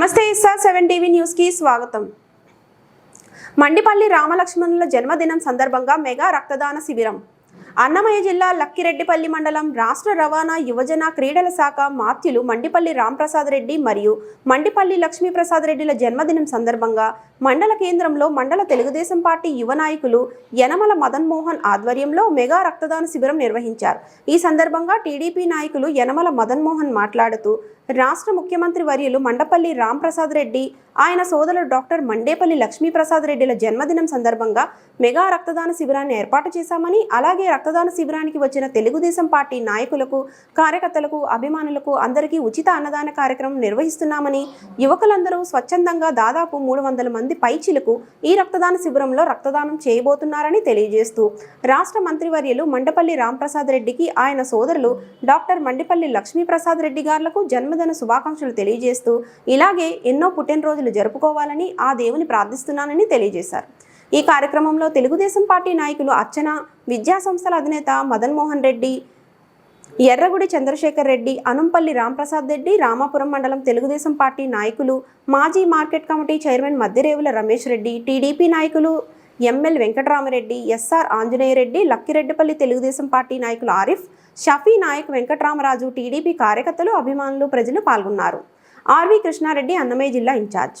నమస్తే Isa seven TV న్యూస్కి స్వాగతం. మండిపల్లి రామలక్ష్మణుల జన్మదినం సందర్భంగా మెగా రక్తదాన శిబిరం. అన్నమయ్య జిల్లా లక్కిరెడ్డిపల్లి మండలం రాష్ట్ర రవాణా యువజన క్రీడల శాఖ మాత్యులు మండిపల్లి రాంప్రసాద్ రెడ్డి మరియు మండిపల్లి లక్ష్మీప్రసాద్ రెడ్డిల జన్మదినం సందర్భంగా మండల కేంద్రంలో మండల తెలుగుదేశం పార్టీ యువ నాయకులు యనమల మదన్ మోహన్ ఆధ్వర్యంలో మెగా రక్తదాన శిబిరం నిర్వహించారు. ఈ సందర్భంగా టీడీపీ నాయకులు యనమల మదన్ మోహన్ మాట్లాడుతూ రాష్ట్ర ముఖ్యమంత్రి వర్యులు మండపల్లి రాంప్రసాద్ రెడ్డి ఆయన సోదరుడు డాక్టర్ మండేపల్లి లక్ష్మీప్రసాద్ రెడ్డిల జన్మదినం సందర్భంగా మెగా రక్తదాన శిబిరాన్ని ఏర్పాటు చేశామని అలాగే రక్తదాన శిబిరానికి వచ్చిన తెలుగుదేశం పార్టీ నాయకులకు కార్యకర్తలకు అభిమానులకు అందరికీ ఉచిత అన్నదాన కార్యక్రమం నిర్వహిస్తున్నామని యువకులందరూ స్వచ్ఛందంగా దాదాపు మూడు వందల మంది పైచిలకు ఈ రక్తదాన శిబిరంలో రక్తదానం చేయబోతున్నారని తెలియజేస్తూ రాష్ట్ర మంత్రివర్యులు మండపల్లి రాంప్రసాద్ రెడ్డికి ఆయన సోదరులు డాక్టర్ మండిపల్లి లక్ష్మీప్రసాద్ రెడ్డి గారులకు జన్మదిన శుభాకాంక్షలు తెలియజేస్తూ ఇలాగే ఎన్నో పుట్టినరోజులు జరుపుకోవాలని ఆ దేవుని ప్రార్థిస్తున్నానని తెలియజేశారు. ఈ కార్యక్రమంలో తెలుగుదేశం పార్టీ నాయకులు అర్చన విద్యా సంస్థల అధినేత మదన్ మోహన్ రెడ్డి ఎర్రగుడి చంద్రశేఖర్ రెడ్డి అనుంపల్లి రాంప్రసాద్ రెడ్డి రామాపురం మండలం తెలుగుదేశం పార్టీ నాయకులు మాజీ market committee chairman Maddirevula Ramesh Reddy TDP నాయకులు ML Venkataramareddy SR Anjaneyareddy Lakkireddipalli Telugu Desam party నాయకులు ఆరిఫ్ షఫీ నాయక్ వెంకటరామరాజు టీడీపీ కార్యకర్తలు అభిమానులు ప్రజలు పాల్గొన్నారు. ఆర్వి కృష్ణారెడ్డి అన్నమయ్య జిల్లా ఇన్ఛార్జ్.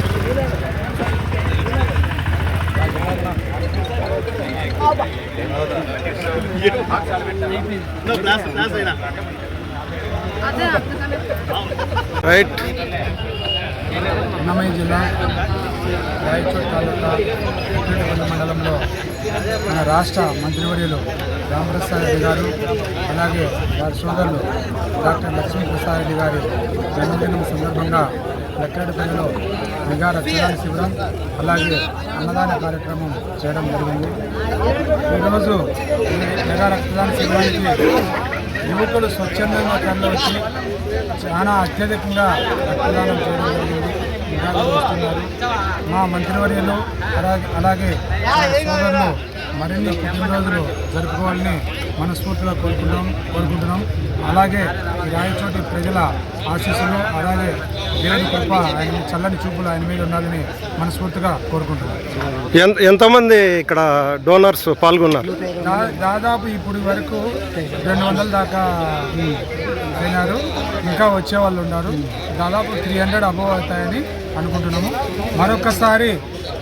రైట్. అన్నమయ్య జిల్లా రాయచూర్ తాలూకా ఉప్పేటపల్లి మండలంలో మన రాష్ట్ర మంత్రివర్యులు రామప్రసాద్ రెడ్డి గారు అలాగే వారి సోదరులు డాక్టర్ లక్ష్మీప్రసాద్ రెడ్డి గారి జన్మదినం సందర్భంగా లెక్కడపల్లిలో మెగా రక్తదాన శిబిరం అలాగే అన్నదాన కార్యక్రమం చేయడం జరిగింది. ఈరోజు మెగా రక్తదాన శిబిరానికి యువకులు స్వచ్ఛందంగా తరలివచ్చి చాలా అత్యధికంగా రక్తదానం చేయడం జరిగింది. మా మంత్రివర్యులు అలాగే అలాగే సోదరులు మరిన్ని పుట్టినరోజులు జరుపుకోవాలని మనస్ఫూర్తిగా కోరుకుంటాం కోరుకుంటున్నాం. అలాగే ఈ రాయచోటి ప్రజల ఆశీస్సులు అలాగే దేవుని కృప ఆయన చల్లని చూపులు ఆయన మీద ఉండాలని మనస్ఫూర్తిగా కోరుకుంటున్నాం. ఎంత ఎంతమంది ఇక్కడ డోనర్స్ పాల్గొన్నారు? దాదాపు ఇప్పుడు వరకు రెండు వందల దాకా అయినారు ఇంకా వచ్చే వాళ్ళు ఉన్నారు. దాదాపు త్రీ హండ్రెడ్ అబవ్ అవుతాయని అనుకుంటున్నాము. మరొకసారి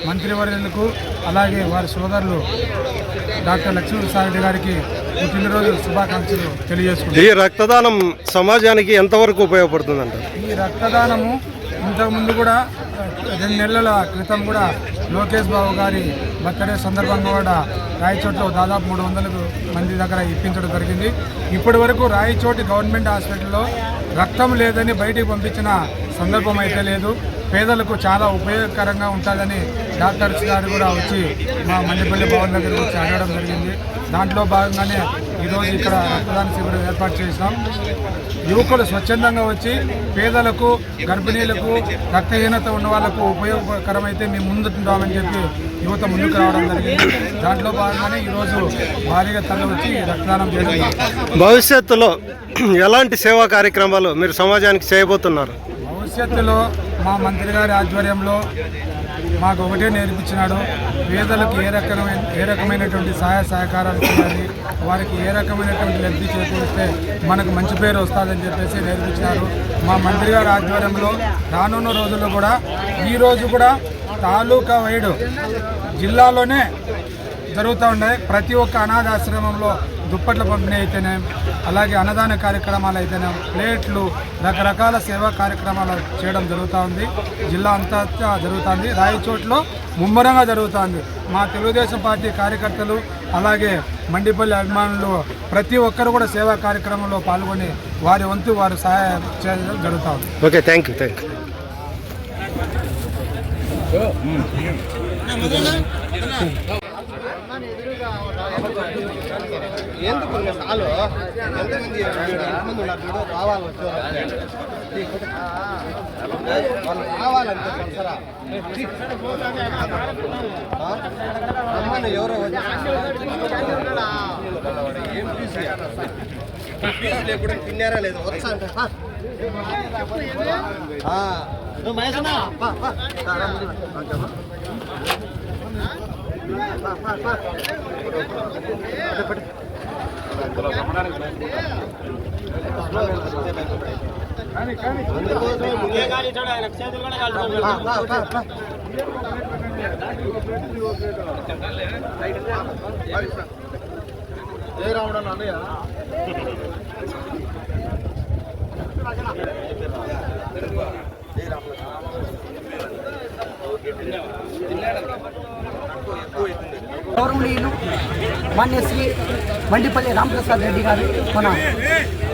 మంత్రివర్యులకు అలాగే వారి సోదరులు డాక్టర్ లక్ష్మీప్రసాద్ రెడ్డి గారికి పుట్టినరోజు శుభాకాంక్షలు తెలియజేసుకుంటాం ఈ రక్తదానం సమాజానికి ఎంతవరకు ఉపయోగపడుతుందంట? ఈ రక్తదానము ఇంతకుముందు కూడా రెండు నెలల క్రితం కూడా లోకేష్ బాబు గారి బర్త్డే సందర్భంగా కూడా రాయచోట్లో దాదాపు మూడు వందలకు మంది దగ్గర ఇప్పించడం జరిగింది. ఇప్పటి వరకు రాయచోటి గవర్నమెంట్ హాస్పిటల్లో రక్తం లేదని బయటికి పంపించిన సందర్భం అయితే లేదు. పేదలకు చాలా ఉపయోగకరంగా ఉంటుందని డాక్టర్స్ గారు కూడా వచ్చి మా మండిపల్లి భవన్ దగ్గరకు వచ్చి అడగడం జరిగింది. దాంట్లో భాగంగానే ఈరోజు ఇక్కడ రక్తదాన శిబిరం ఏర్పాటు చేసినాం. యువకులు స్వచ్ఛందంగా వచ్చి పేదలకు గర్భిణీలకు రక్తహీనత ఉన్న వాళ్ళకు ఉపయోగకరమైతే మేము ముందుంటామని చెప్పి యువత ముందుకు రావడం జరిగింది. దాంట్లో భాగంగానే ఈరోజు భారీగా తరలి వచ్చి రక్తదానం చేయడం. భవిష్యత్తులో ఎలాంటి సేవా కార్యక్రమాలు మీరు సమాజానికి చేయబోతున్నారు? భవిష్యత్తులో మా మంత్రి గారి ఆధ్వర్యంలో మాకు ఒకటే నేర్పించినాడు. పేదలకు ఏ రకమైన ఏ రకమైనటువంటి సహాయ సహకారాలు చేయాలి వారికి ఏ రకమైనటువంటి లబ్ధి చేకూరిస్తే మనకు మంచి పేరు వస్తుందని చెప్పేసి నేర్పించినారు. మా మంత్రి గారి ఆధ్వర్యంలో రానున్న రోజుల్లో కూడా ఈరోజు కూడా తాలూకా వైడు జిల్లాలోనే జరుగుతూ ఉన్నాయి ప్రతి ఒక్క అనాథాశ్రమంలో దుప్పట్ల పంపిణీ అయితేనే అలాగే అన్నదాన కార్యక్రమాలు అయితేనే ప్లేట్లు రకరకాల సేవా కార్యక్రమాలు చేయడం జరుగుతూ ఉంది జిల్లా అంతా జరుగుతుంది. రాయచోట్లో ముమ్మరంగా జరుగుతుంది. మా తెలుగుదేశం పార్టీ కార్యకర్తలు అలాగే మండిపల్లి అభిమానులు ప్రతి ఒక్కరు కూడా సేవా కార్యక్రమంలో పాల్గొని వారి వంతు వారు సహాయం చేయడం జరుగుతూ ఉంది okay thank you thank you. ఎందుకు? చాలు. ఎంతమంది ఎంతమంది ఉన్నారు? చూడు వచ్చేవారు వాళ్ళు కొనసరా అమ్మని ఎవరో ఏం ఫీజు ఫీజు లేకుండా తిన్నారా లేదు? వచ్చా అంటే పా. రా, రా, ముందు రా. ఓకేమ్మా. పా, పా, పా. పట్టు, పట్టు. ఏ రావడం గౌరవనీయులు గౌరవనీయులు మాన్యశ్రీ మండిపల్లి రామప్రసాద్ రెడ్డి గారు మన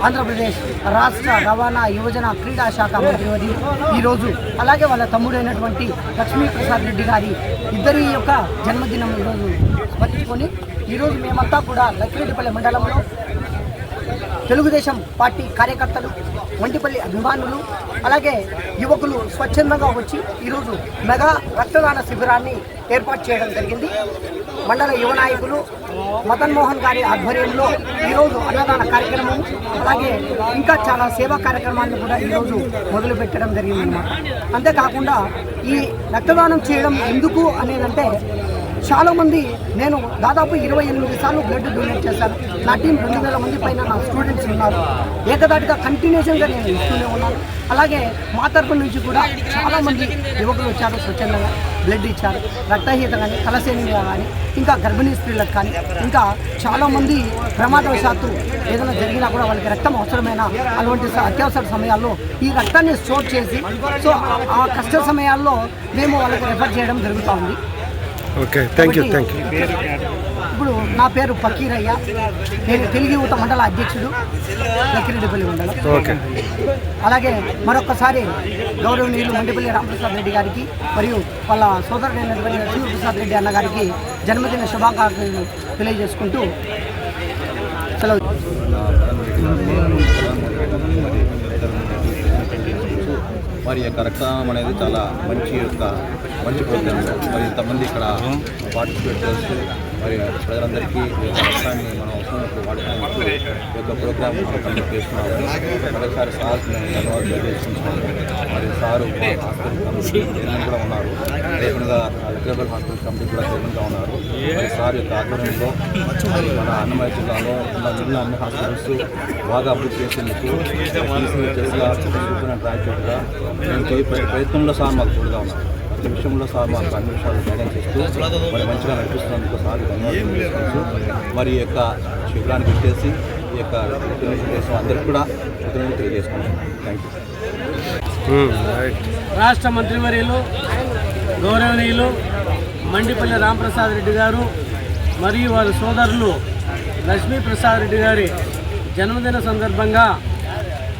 ఆంధ్రప్రదేశ్ రాష్ట్ర రవాణా యువజన క్రీడా శాఖ మంత్రివర్యి ఈరోజు అలాగే వాళ్ళ తమ్ముడైనటువంటి లక్ష్మీప్రసాద్ రెడ్డి గారి ఇద్దరి యొక్క జన్మదినం ఈరోజు స్మరించుకొని ఈరోజు మేమంతా కూడా లక్ష్మీపల్లి మండలంలో తెలుగుదేశం పార్టీ కార్యకర్తలు వంటిపల్లి అభిమానులు అలాగే యువకులు స్వచ్ఛందంగా వచ్చి ఈరోజు మెగా రక్తదాన శిబిరాన్ని ఏర్పాటు చేయడం జరిగింది. మండల యువ నాయకులు మదన్ మోహన్ గారి ఆధ్వర్యంలో ఈరోజు అన్నదాన కార్యక్రమం అలాగే ఇంకా చాలా సేవా కార్యక్రమాలను కూడా ఈరోజు మొదలు పెట్టడం జరిగిందన్నమాట. అంతేకాకుండా ఈ రక్తదానం చేయడం ఎందుకు అనేదంటే చాలామంది నేను దాదాపు ఇరవై ఎనిమిది సార్లు బ్లడ్ డొనేట్ చేశాను. నా టీం రెండు వేల మంది పైన నా స్టూడెంట్స్ ఉన్నారు. ఏకదాటిగా కంటిన్యూషన్గా నేను ఇస్తూనే ఉన్నాను. అలాగే మా తరపు నుంచి కూడా చాలామంది యువకులు వచ్చారు స్వచ్ఛందంగా బ్లడ్ ఇచ్చారు. రక్తహీత కానీ కలసేనిగా కానీ ఇంకా గర్భిణీ స్త్రీలకు కానీ ఇంకా చాలామంది ప్రమాదవశాత్తు ఏదైనా జరిగినా కూడా వాళ్ళకి రక్తం అవసరమైన అటువంటి అత్యవసర సమయాల్లో ఈ రక్తాన్ని స్టోర్ చేసి సో ఆ- ఆ కష్ట సమయాల్లో మేము వాళ్ళకి రెఫర్ చేయడం జరుగుతూ ఉంది. Okay thank you thank you ఇప్పుడు నా పేరు ఫకీరయ్య నేను తెలుగు యువత మండల అధ్యక్షుడు లక్కిరెడ్డిపల్లి మండలం. ఓకే. అలాగే మరొకసారి గౌరవనీయులు మండిపల్లి రామప్రసాద్ రెడ్డి గారికి మరియు వాళ్ళ సోదరుడైనటువంటి లక్ష్మీప్రసాద్ రెడ్డి అన్న గారికి జన్మదిన శుభాకాంక్షలు తెలియజేసుకుంటూ సెలవు. మరి యొక్క రక్తదానం అనేది చాలా మంచి యొక్క మంచి ప్రోగ్రామ్ మరి ఇంతమంది ఇక్కడ పార్టిసిపేట్ చేస్తూ మరి ప్రజలందరికీ రాష్ట్రాన్ని మనం అవసరం వాడుకునేందుకు ఈ యొక్క ప్రోగ్రామ్ కండక్ట్ చేస్తున్నాము. మరొకసారి సార్ ధన్యవాదాలు తెలియజేస్తున్నాను. మరి సారు హాస్పిటల్ కమిటీ చైర్మన్ కూడా ఉన్నారు. అదేవిధంగా లెక్చరబుల్ హాస్పిటల్ కమిటీ కూడా చైర్మన్గా ఉన్నారు. మరి సార్ యొక్క ఆధ్వర్యంలో మన అన్నమయ్య జిల్లాలో ఉన్న జిల్లా అన్ని హాస్పిటల్స్ బాగా అభివృద్ధి చేసేందుకు చేసిన ట్రాక్ చేయగా మేము ప్రయత్నంలో సార్ మాకు తోడుగా ఉన్నారు. ప్రతి విషయంలో సార్ మాకు అన్ని విషయాలు గైడెన్స్ చేస్తూ మరి మంచిగా నడిపిస్తున్నందుకు సార్ మరి ఈ యొక్క శిబిరానికి వచ్చేసి ఈ యొక్క చేసిన అందరికీ కూడా కృతజ్ఞతలు తెలియజేసుకుంటున్నాను థ్యాంక్ యూ రైట్ రాష్ట్ర మంత్రివర్యులు గౌరవనీయులు మండిపల్లి రాంప్రసాద్ రెడ్డి గారు మరియు వారి సోదరులు లక్ష్మీప్రసాద్ రెడ్డి గారి జన్మదిన సందర్భంగా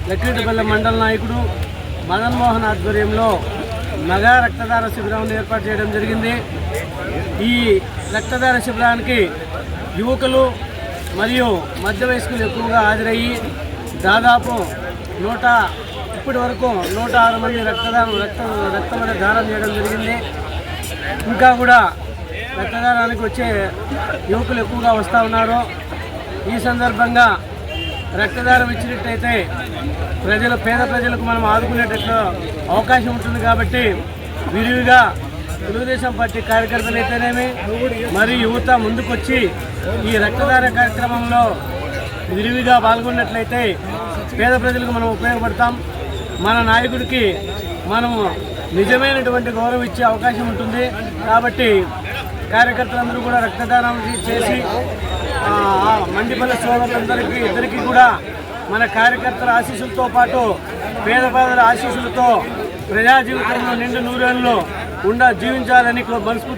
లక్కిరెడ్డిపల్లి మండల నాయకుడు మదన్ మోహన్ ఆధ్వర్యంలో మగ రక్తదాన శిబిరం ఏర్పాటు చేయడం జరిగింది. ఈ రక్తదాన శిబిరానికి యువకులు మరియు మధ్య వయస్కులు ఎక్కువగా హాజరయ్యి దాదాపు నూట ఇప్పటి వరకు నూట ఆరు మంది రక్తదానం రక్తం రక్తం దానం చేయడం జరిగింది. ఇంకా కూడా రక్తదానానికి వచ్చే యువకులు ఎక్కువగా వస్తూ ఉన్నారు. ఈ సందర్భంగా రక్తదానం ఇచ్చినట్టయితే ప్రజలు పేద ప్రజలకు మనం ఆదుకునేటట్లు అవకాశం ఉంటుంది కాబట్టి విరివిగా తెలుగుదేశం పార్టీ కార్యకర్తలు అయితేనేమి మరియు యువత ముందుకొచ్చి ఈ రక్తదాన కార్యక్రమంలో విరివిగా పాల్గొన్నట్లయితే పేద ప్రజలకు మనం ఉపయోగపడతాం. మన నాయకుడికి మనము నిజమైనటువంటి గౌరవం ఇచ్చే అవకాశం ఉంటుంది. కాబట్టి కార్యకర్తలందరూ కూడా రక్తదానం చేసి మండిపల్లి సోదరులందరికీ ఇద్దరికీ కూడా మన కార్యకర్తల ఆశీస్సులతో పాటు పేద పేదల ఆశీస్సులతో ప్రజా జీవితంలో నిండు నూరేళ్ళు ఉండ జీవించాలని మనస్ఫూర్తి